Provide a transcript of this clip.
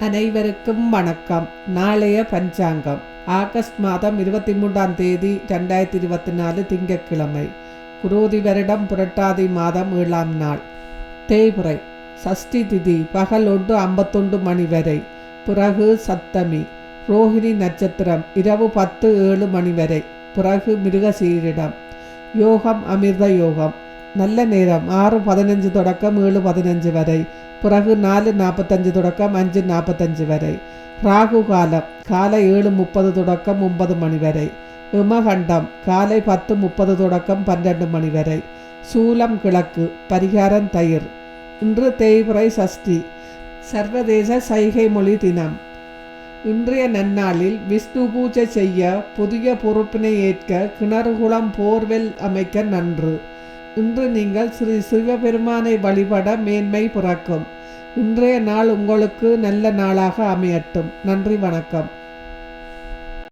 அனைவருக்கும் வணக்கம். நாளைய பஞ்சாங்கம். ஆகஸ்ட் மாதம் இருபத்தி மூன்றாம் தேதி ரெண்டாயிரத்தி இருபத்தி நாலு திங்கட்கிழமை. குரோதி வருடம் புரட்டாதி மாதம் ஏழாம் நாள். தேய்புரை. சஷ்டி திதி பகல் ஒன்று ஐம்பத்தொன்று மணி வரை. பிறகு சப்தமி. ரோஹிணி நட்சத்திரம் இரவு பத்து ஏழு மணி வரை. பிறகு மிருகசீரிடம் யோகம் அமிர்த யோகம். நல்ல நேரம் ஆறு பதினஞ்சு தொடக்கம் ஏழு பதினஞ்சு வரை. பிறகு நாலு நாற்பத்தஞ்சு தொடக்கம் அஞ்சு நாற்பத்தஞ்சு வரை. ராகு காலம் காலை ஏழு முப்பது தொடக்கம் ஒன்பது மணி வரை. இமகண்டம் காலை பத்து முப்பது தொடக்கம் பன்னெண்டு மணி வரை. சூலம் கிழக்கு பரிகாரம் தயிர். இன்று தேய்பிறை சஷ்டி சர்வதேச சைகை மொழி தினம். இன்றைய நன்னாளில் விஷ்ணு பூஜை செய்ய புதிய பொறுப்பினை ஏற்க கிணறுகுளம் போர்வெல் அமைக்க நன்று. இன்று நீங்கள் ஸ்ரீ சிவபெருமானை வழிபட மேன்மை பிறக்கும். இன்றைய நாள் உங்களுக்கு நல்ல நாளாக அமையட்டும். நன்றி வணக்கம்.